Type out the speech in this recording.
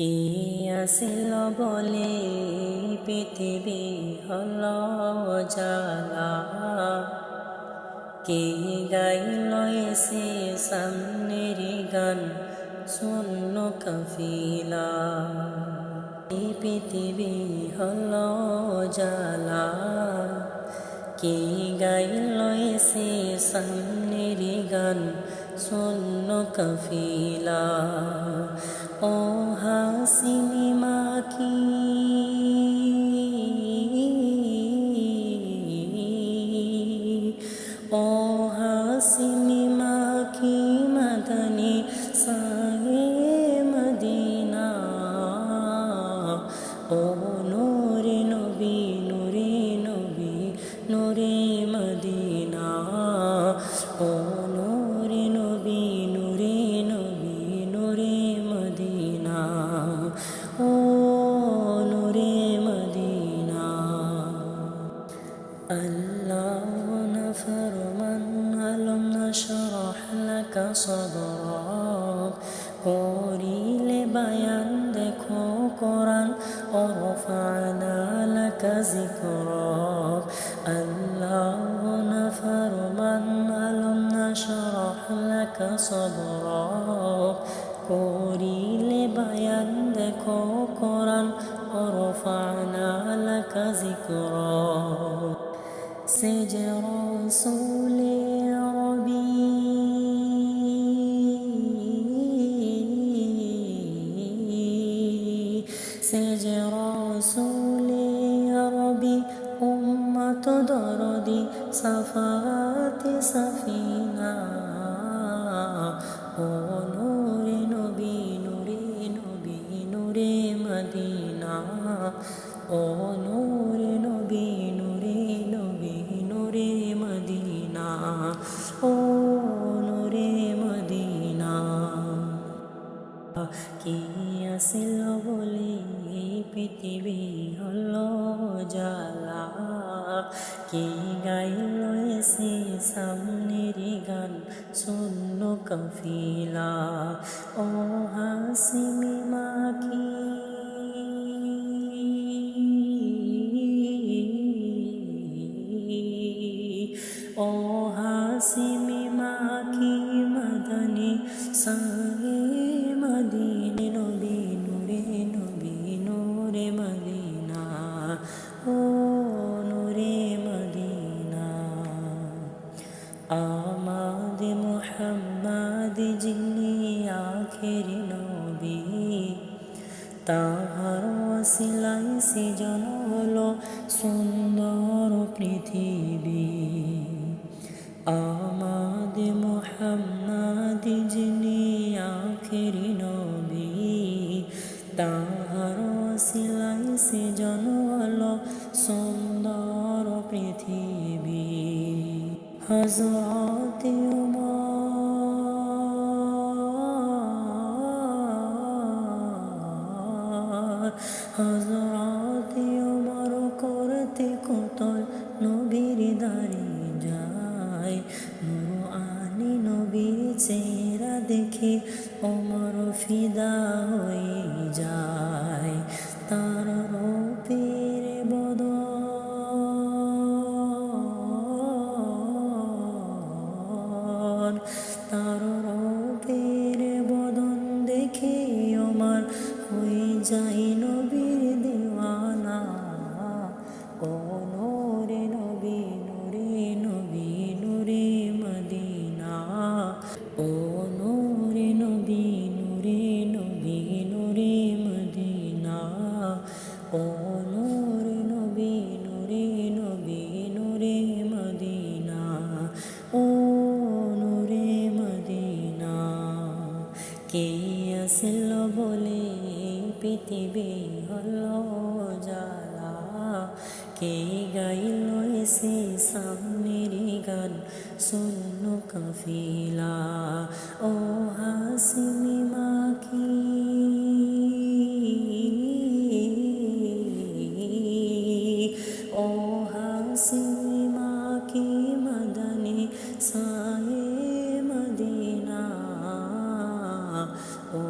কি আসিল বলে পৃথিবী হল জালা কে গাইল এসে সামনের গান শূন্য কফিলা? এই পৃথিবী হল জালা কে গাইল এসে সামনের গান শূন্য কফিলা? ও হাসিনি صدرك قولي لبيان دكو قرآن ورفعنا لك ذكرك اللهم فرمان ألم نشرح لك صدرك قولي لبيان دكو قرآن ورفعنا لك ذكرك سجر رسول তো দরদি সাফাতে সাফিনা। ও নূরে নবী নূরে নবী, নূরে মদিনা। ও নূরে নবী নূরে নবী, নূরে মদিনা। ও নূরে মদিনা। কি আসিল বলে পৃথিবী হল জাল কি গাই এসে সামনের গান? শূন্য কফিলা ও হাসিমি নবী তাহার ওসিলাই সৃজন হলো সুন্দর পৃথিবী। আমাদ মুহাম্মদ যিনি আখের নবী, তাহার ওসিলাই সৃজন হলো সুন্দর পৃথিবী। হজরত করতে কতল নবীর যায়। নুরু আনি নবীর চেহারা দেখে ফিদা হয়ে যায়। তার রূপের বদন, তার রূপের বদন দেখে আমার হয়ে যায় নবীর আসল বলে পৃথিবী হল জালা কে গাইল এসে সামনের গান শূন্য কফিলা। ও হাসিমি মাখি Oh.